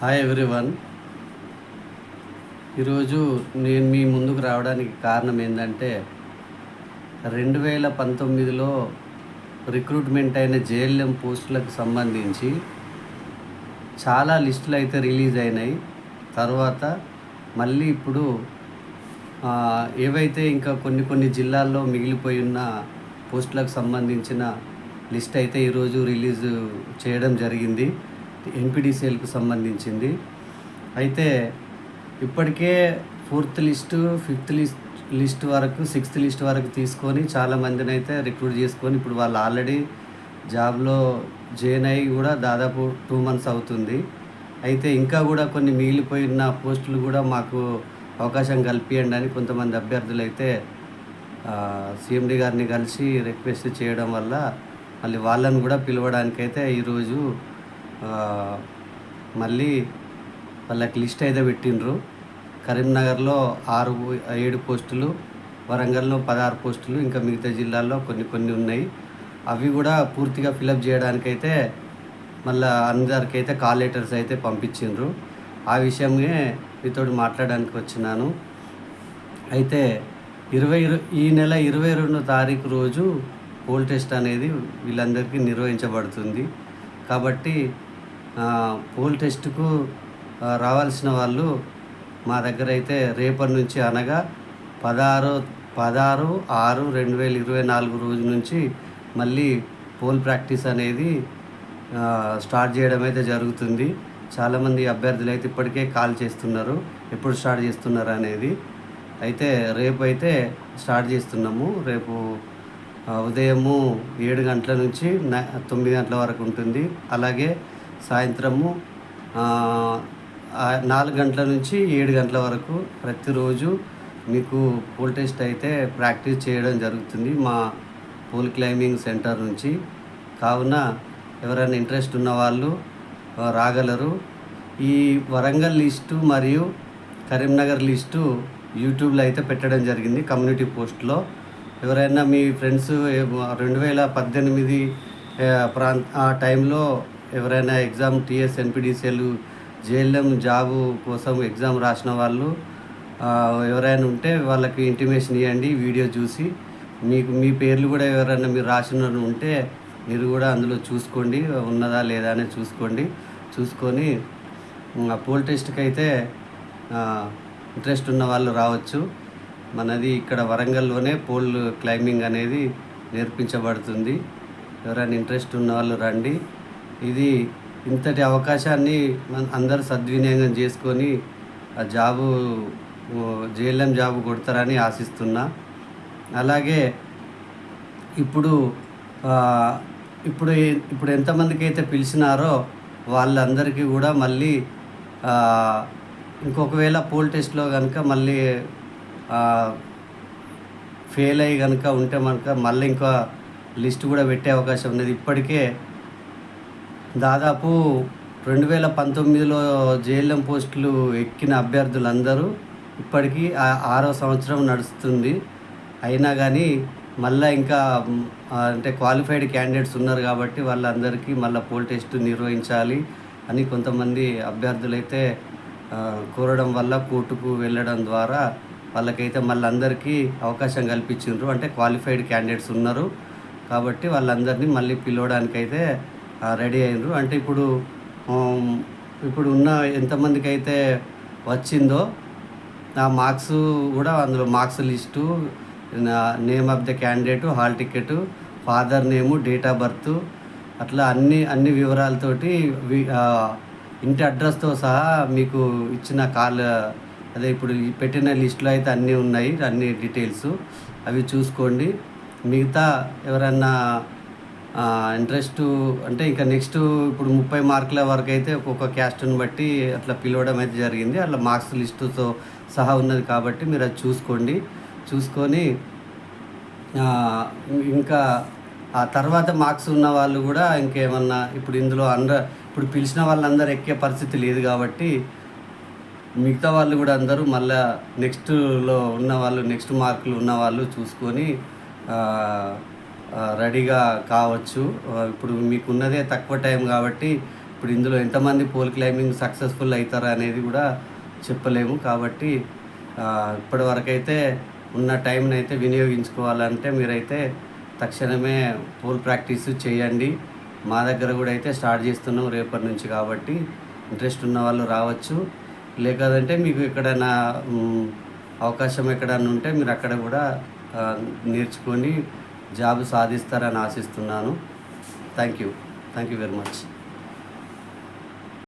Hi everyone ఈరోజు నేను మీ ముందుకు రావడానికి కారణం ఏంటంటే రెండు వేల పంతొమ్మిదిలో రిక్రూట్మెంట్ అయిన జేఎల్ఎం పోస్టులకు సంబంధించి చాలా లిస్టులు అయితే రిలీజ్ అయినాయి. తర్వాత మళ్ళీ ఇప్పుడు ఏవైతే ఇంకా కొన్ని కొన్ని జిల్లాల్లో మిగిలిపోయి ఉన్న పోస్టులకు సంబంధించిన లిస్ట్ అయితే ఈరోజు రిలీజ్ చేయడం జరిగింది. ఎన్పిడిసిఎల్కు సంబంధించింది. అయితే ఇప్పటికే fourth list fifth list list వరకు సిక్స్త్ లిస్ట్ వరకు తీసుకొని చాలామందిని అయితే రిక్రూట్ చేసుకొని ఇప్పుడు వాళ్ళు ఆల్రెడీ జాబ్లో జాయిన్ అయ్యి కూడా దాదాపు టూ మంత్స్ అవుతుంది. అయితే ఇంకా కూడా కొన్ని మిగిలిపోయిన పోస్టులు కూడా మాకు అవకాశం కల్పియండి అని కొంతమంది అభ్యర్థులు అయితే సిఎండి గారిని కలిసి రిక్వెస్ట్ చేయడం వల్ల మళ్ళీ వాళ్ళని కూడా పిలవడానికైతే ఈరోజు మళ్ళీ వాళ్ళకి లిస్ట్ అయితే పెట్టిండ్రు. కరీంనగర్లో ఆరు ఏడు పోస్టులు వరంగల్లో పదహారు పోస్టులు ఇంకా మిగతా జిల్లాల్లో కొన్ని కొన్ని ఉన్నాయి. అవి కూడా పూర్తిగా ఫిలప్ చేయడానికైతే మళ్ళీ అందరికైతే కాల్ లెటర్స్ అయితే పంపించిండ్రు. ఆ విషయమే మీతో మాట్లాడడానికి వచ్చినాను. అయితే ఇరవై ఈ నెల ఇరవై రెండు తారీఖు రోజు పోల్ టెస్ట్ అనేది వీళ్ళందరికీ నిర్వహించబడుతుంది. కాబట్టి పోల్ టెస్ట్కు రావాల్సిన వాళ్ళు మా దగ్గర అయితే రేపటి నుంచి అనగా పదహారు పదహారు ఆరు రెండు వేల ఇరవై నాలుగు రోజు నుంచి మళ్ళీ పోల్ ప్రాక్టీస్ అనేది స్టార్ట్ చేయడం అయితే జరుగుతుంది. చాలామంది అభ్యర్థులు అయితే ఇప్పటికే కాల్ చేస్తున్నారు. ఎప్పుడు స్టార్ట్ చేస్తున్నారు అనేది. అయితే రేపు అయితే స్టార్ట్ చేస్తున్నాము. రేపు ఉదయము ఏడు గంటల నుంచి తొమ్మిది గంటల వరకు ఉంటుంది. అలాగే సాయంత్రము నాలుగు గంటల నుంచి ఏడు గంటల వరకు ప్రతిరోజు మీకు పోల్ టెస్ట్ అయితే ప్రాక్టీస్ చేయడం జరుగుతుంది మా పోల్ క్లైంబింగ్ సెంటర్ నుంచి. కావున ఎవరైనా ఇంట్రెస్ట్ ఉన్న వాళ్ళు రాగలరు. ఈ వరంగల్ లిస్టు మరియు కరీంనగర్ లిస్టు యూట్యూబ్లో అయితే పెట్టడం జరిగింది కమ్యూనిటీ పోస్ట్లో. ఎవరైనా మీ ఫ్రెండ్స్ రెండు వేల పద్దెనిమిది ప్రాంత ఆ టైంలో ఎవరైనా exam TS NPDCL JLM job కోసం ఎగ్జామ్ రాసిన వాళ్ళు ఎవరైనా ఉంటే వాళ్ళకి ఇంటిమేషన్ ఇవ్వండి వీడియో చూసి. మీకు మీ పేర్లు కూడా ఎవరైనా మీరు రాసిన ఉంటే మీరు కూడా అందులో చూసుకోండి ఉన్నదా లేదా అనేది చూసుకోండి. చూసుకొని ఆ పోల్ టెస్ట్కి అయితే ఇంట్రెస్ట్ ఉన్న వాళ్ళు రావచ్చు. మనది ఇక్కడ వరంగల్లోనే పోల్ క్లైంబింగ్ అనేది నేర్పించబడుతుంది. ఎవరైనా ఇంట్రెస్ట్ ఉన్న వాళ్ళు రండి. ఇది ఇంతటి అవకాశాన్ని మన- అందరూ సద్వినియోగం చేసుకొని ఆ జాబు జేఎల్ఎం జాబు కొడతారని ఆశిస్తున్నా. అలాగే ఇప్పుడు ఇప్పుడు ఇప్పుడు ఎంతమందికి అయితే పిలిచినారో వాళ్ళందరికీ కూడా మళ్ళీ ఇంకొకవేళ పోల్ టెస్ట్లో కనుక మళ్ళీ ఫెయిల్ అయ్యి కనుక ఉంటే మనక మళ్ళీ ఇంకా లిస్ట్ కూడా పెట్టే అవకాశం ఉన్నది. ఇప్పటికే దాదాపు రెండు వేల పంతొమ్మిదిలో జేఎల్ఎం పోస్టులు ఎక్కిన అభ్యర్థులందరూ ఇప్పటికీ ఆరో సంవత్సరం నడుస్తుంది. అయినా కానీ మళ్ళీ ఇంకా అంటే క్వాలిఫైడ్ క్యాండిడేట్స్ ఉన్నారు కాబట్టి వాళ్ళందరికీ మళ్ళీ పోల్ టెస్ట్ నిర్వహించాలి అని కొంతమంది అభ్యర్థులైతే కోరడం వల్ల కోర్టుకు వెళ్ళడం ద్వారా వాళ్ళకైతే మళ్ళీ అందరికీ అవకాశం కల్పించిండ్రు. అంటే క్వాలిఫైడ్ క్యాండిడేట్స్ ఉన్నారు కాబట్టి వాళ్ళందరినీ మళ్ళీ పిలవడానికైతే రెడీ అయినరు అంటే ఇప్పుడు ఇప్పుడు ఉన్న ఎంతమందికి అయితే వచ్చిందో ఆ మార్క్స్ కూడా అందులో marks list name of the candidate hall ticket father name date of birth అట్లా అన్ని అన్ని వివరాలతోటి వి- ఇంటి అడ్రస్తో సహా మీకు ఇచ్చిన కాల్ అదే ఇప్పుడు పెట్టిన లిస్టులో అయితే అన్నీ ఉన్నాయి అన్ని డీటెయిల్స్ అవి చూసుకోండి. మిగతా ఎవరన్నా ఇంట్రెస్ట్ అంటే ఇంకా నెక్స్ట్ ఇప్పుడు ముప్పై మార్కుల వరకు అయితే ఒక్కొక్క క్యాస్ట్ని బట్టి అట్లా పిలవడం అయితే జరిగింది. అట్లా మార్క్స్ లిస్టుతో సహా ఉన్నది కాబట్టి మీరు అది చూసుకోండి. చూసుకొని ఇంకా ఆ తర్వాత మార్క్స్ ఉన్న వాళ్ళు కూడా ఇంకేమన్నా ఇప్పుడు ఇందులో అందరు ఇప్పుడు పిలిచిన వాళ్ళందరూ ఎక్కే పరిస్థితి లేదు కాబట్టి మిగతా వాళ్ళు కూడా అందరూ మళ్ళా నెక్స్ట్లో ఉన్న వాళ్ళు నెక్స్ట్ మార్కులు ఉన్న వాళ్ళు చూసుకొని రెడీగా కావచ్చు. ఇప్పుడు మీకు ఉన్నదే తక్కువ టైం కాబట్టి ఇప్పుడు ఇందులో ఎంతమంది పోల్ క్లైంబింగ్ సక్సెస్ఫుల్ అవుతారా అనేది కూడా చెప్పలేము. కాబట్టి ఇప్పటివరకైతే ఉన్న టైంని అయితే వినియోగించుకోవాలంటే మీరైతే తక్షణమే పోల్ ప్రాక్టీస్ చేయండి. మా దగ్గర కూడా అయితే స్టార్ట్ చేస్తున్నాం రేపటి నుంచి కాబట్టి ఇంట్రెస్ట్ ఉన్న వాళ్ళు రావచ్చు. లేకదంటే మీకు ఎక్కడైనా అవకాశం ఎక్కడైనా ఉంటే మీరు అక్కడ కూడా నేర్చుకొని జాబ్ సాధిస్తారని ఆశిస్తున్నాను. Thank you thank you very much